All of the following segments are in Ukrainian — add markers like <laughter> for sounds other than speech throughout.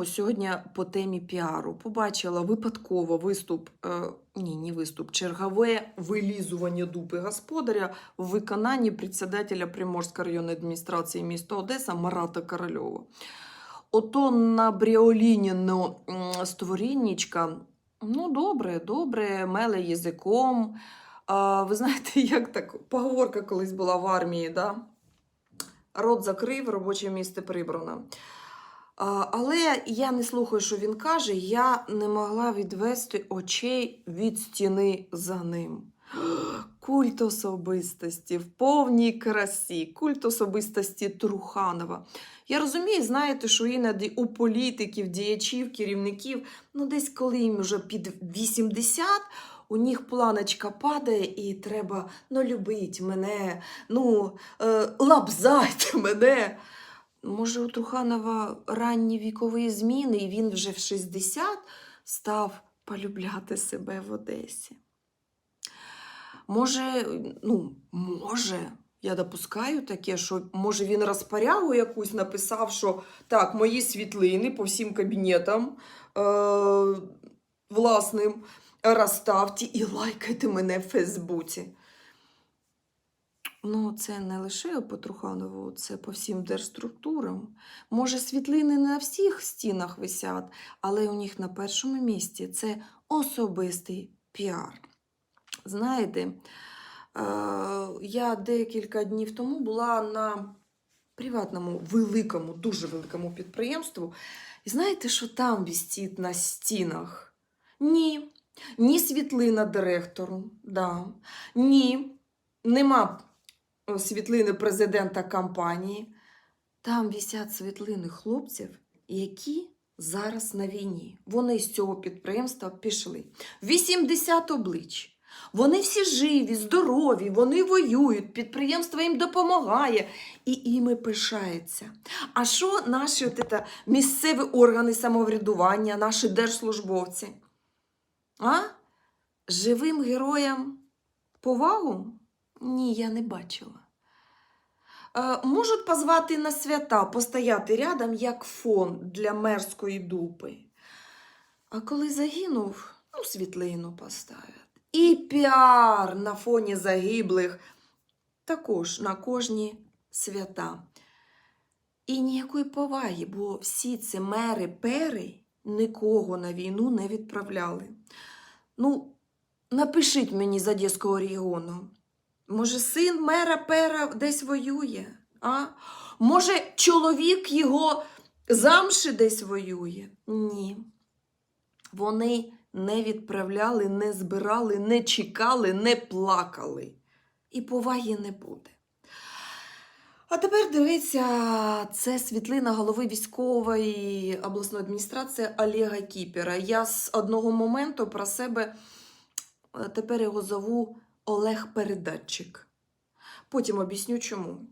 Знову сьогодні по темі піару. Побачила випадково виступ, е, ні, не виступ, чергове вилізування дупи господаря в виконанні председателя Приморської районної адміністрації міста Одеса Марата Корольова. Ото на Бріолініну м, створіннічка, ну добре, добре, меле язиком. А, ви знаєте, <laughs> як так поговорка колись була в армії, да? рот закрив, робоче місце прибрано. Але я не слухаю, що він каже, я не могла відвести очей від стіни за ним. <gasps> Культ особистості в повній красі, культ особистості Труханова. Я розумію, знаєте, що іноді у політиків, діячів, керівників, ну десь коли їм вже під 80, у них планочка падає, і треба ну, любить мене, ну, е, лабзайте мене. Може, у Труханова ранні вікові зміни, і він вже в 60 став полюбляти себе в Одесі. Може, ну, може, я допускаю таке, що може він розпорягу якусь написав, що так, мої світлини по всім кабінетам е- власним розставте і лайкайте мене в Фейсбуці. Ну, це не лише по Труханову, це по всім держструктурам. Може, світлини не на всіх стінах висять, але у них на першому місці це особистий піар. Знаєте, е, я декілька днів тому була на приватному, великому, дуже великому підприємству. І знаєте, що там вістить на стінах? Ні. Ні світлина директору, да. ні, нема світлини президента компанії. Там висять світлини хлопців, які зараз на війні. Вони з цього підприємства пішли. 80 облич. Вони всі живі, здорові, вони воюють, підприємство їм допомагає і іми пишається. А що наші от це, місцеві органи самоврядування, наші держслужбовці? А? Живим героям повагу? Ні, я не бачила. Е, можуть позвати на свята, постояти рядом, як фон для мерської дупи. А коли загинув, ну, світлину поставлять. І піар на фоні загиблих також на кожні свята. І ніякої поваги, бо всі ці мери-пери нікого на війну не відправляли. Ну, напишіть мені з Одеського регіону. Може, син мера пера десь воює? А? Може, чоловік його замши десь воює? Ні. Вони не відправляли, не збирали, не чекали, не плакали. І поваги не буде. А тепер дивіться, це світлина голови військової обласної адміністрації Олега Кіпера. Я з одного моменту про себе е, тепер його зову Олег Передатчик. Потім об'ясню чому.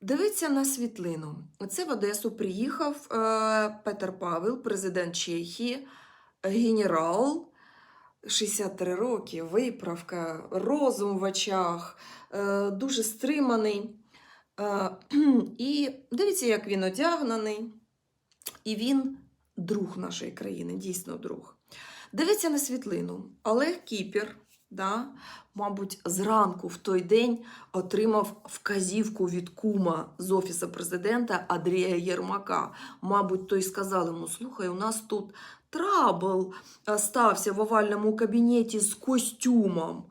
Дивіться на світлину. Це в Одесу приїхав е, Петер Павел, президент Чехії, генерал, 63 роки, виправка, розум в очах, е, дуже стриманий. Е, <clears throat> і дивіться, як він одягнений. І він друг нашої країни, дійсно друг. Дивіться на світлину. Олег Кіпер, да, мабуть, зранку в той день отримав вказівку від кума з Офісу президента Андрія Єрмака. Мабуть, той сказав йому: слухай, у нас тут трабл стався в овальному кабінеті з костюмом.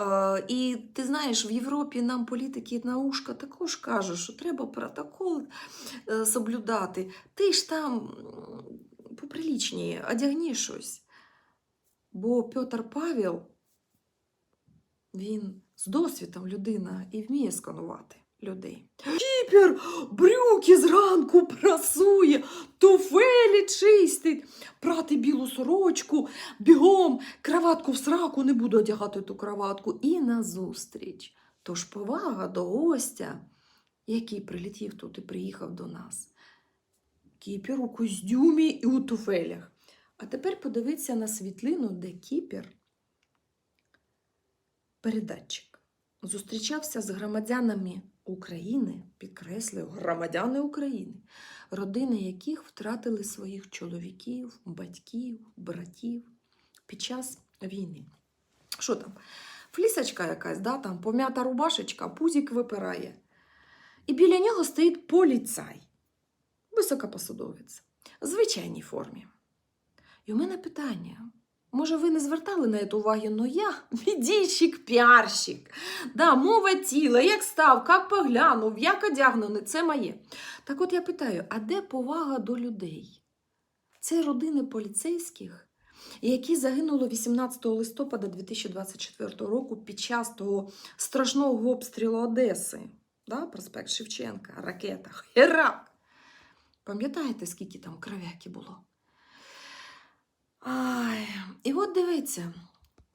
Е, І ти знаєш, в Європі нам політики на ушка також кажуть, що треба протокол е, соблюдати. Ти ж там м, поприлічніше, одягні щось. Бо Петр Павел, він з досвідом людина і вміє сканувати людей. Кіпер брюки зранку прасує, туфелі чистить, прати білу сорочку, бігом, краватку в сраку, не буду одягати ту краватку. І назустріч. Тож повага до гостя, який прилетів тут і приїхав до нас. Кіпер у костюмі і у туфелях. А тепер подивіться на світлину, де кіпер, передатчик, зустрічався з громадянами України, підкреслюю, громадяни України, родини яких втратили своїх чоловіків, батьків, братів під час війни. Що там? Флісочка якась, да, там пом'ята рубашечка, пузик випирає. І біля нього стоїть поліцай, високопосадовець, в звичайній формі. І у мене питання. Може, ви не звертали на це уваги, но я <laughs> відійщик, піарщик. Да, мова тіла, як став, як поглянув, як одягнений, це моє. Так от я питаю: а де повага до людей? Це родини поліцейських, які загинули 18 листопада 2024 року під час того страшного обстрілу Одеси. Да, проспект Шевченка, ракета, херак. Пам'ятаєте, скільки там кров'яки було? Ай, і от дивіться,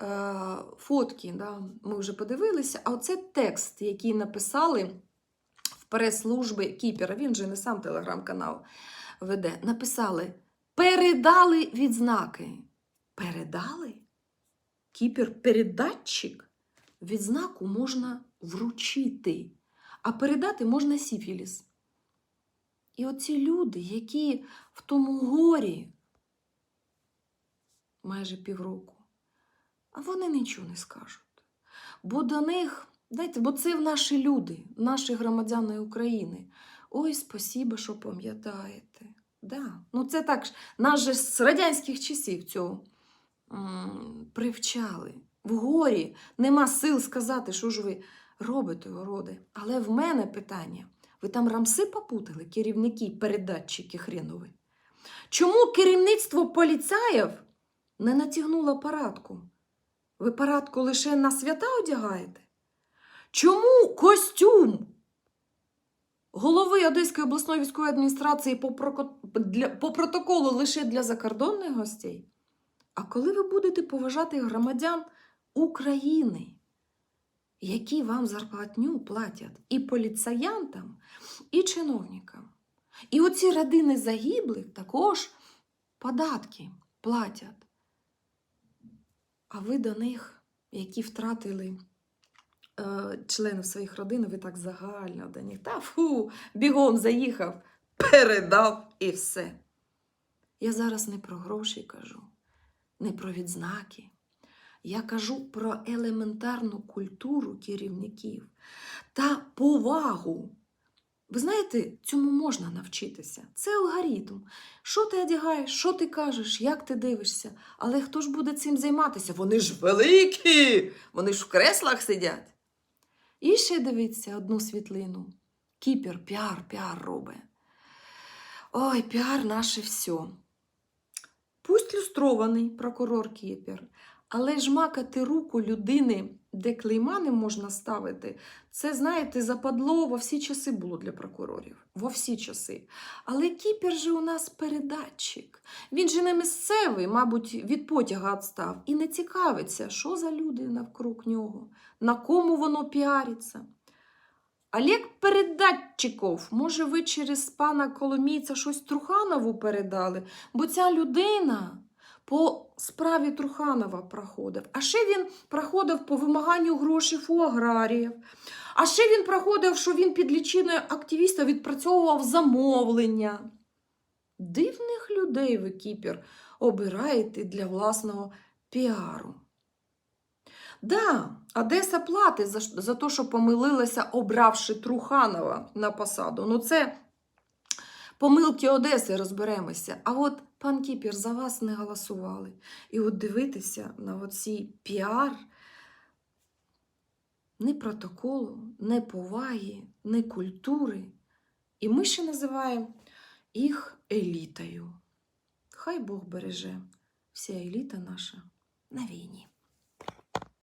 е, фотки, да, ми вже подивилися, а оце текст, який написали в прес-служби Кіпера, він же не сам телеграм-канал веде. Написали: передали відзнаки. Передали? Кіпер передатчик? Відзнаку можна вручити, а передати можна сіфіліс. І оці люди, які в тому горі майже півроку, а вони нічого не скажуть. Бо до них, дайте, бо це наші люди, наші громадяни України. Ой, спасіба, що пам'ятаєте. Да. Ну, це так, ж, нас же з радянських часів цього м, привчали. В горі нема сил сказати, що ж ви робите, городи. Але в мене питання: ви там рамси попутали, керівники, передатчики хренові? Чому керівництво поліцаїв не натягнуло парадку? Ви парадку лише на свята одягаєте? Чому костюм голови Одеської обласної військової адміністрації по, проко- для- по протоколу лише для закордонних гостей? А коли ви будете поважати громадян України, які вам зарплатню платять і поліціянтам, і чиновникам? І оці родини загиблих також податки платять. А ви до них, які втратили е, членів своїх родин, ви так загально до них. Та фу, бігом заїхав, передав і все. Я зараз не про гроші кажу, не про відзнаки. Я кажу про елементарну культуру керівників та повагу. Ви знаєте, цьому можна навчитися. Це алгоритм. Що ти одягаєш, що ти кажеш, як ти дивишся. Але хто ж буде цим займатися? Вони ж великі, вони ж в креслах сидять. І ще дивіться одну світлину. Кіпер, піар, піар робить. Ой, піар наше все. Пусть люстрований прокурор Кіпер, але ж макати руку людини, де клейма не можна ставити, це, знаєте, западло во всі часи було для прокурорів. Во всі часи. Але Кіпер же у нас передатчик. Він же не місцевий, мабуть, від потяга відстав, і не цікавиться, що за люди навкруг нього, на кому воно піариться. Олег Передатчиков, може, ви через пана Коломійця щось Труханову передали, бо ця людина по справі Труханова проходив. А ще він проходив по вимаганню грошей у аграріїв. А ще він проходив, що він під лічиною активіста відпрацьовував замовлення. Дивних людей ви, Кіпер, обираєте для власного піару. Да, Одеса платить за, за те, що помилилася, обравши Труханова на посаду. Ну, це помилки Одеси розберемося. А от пан Кіпір за вас не голосували. І от дивитися на оці піар ні протоколу, ні поваги, ні культури. І ми ще називаємо їх елітою. Хай Бог береже. Вся еліта наша на війні.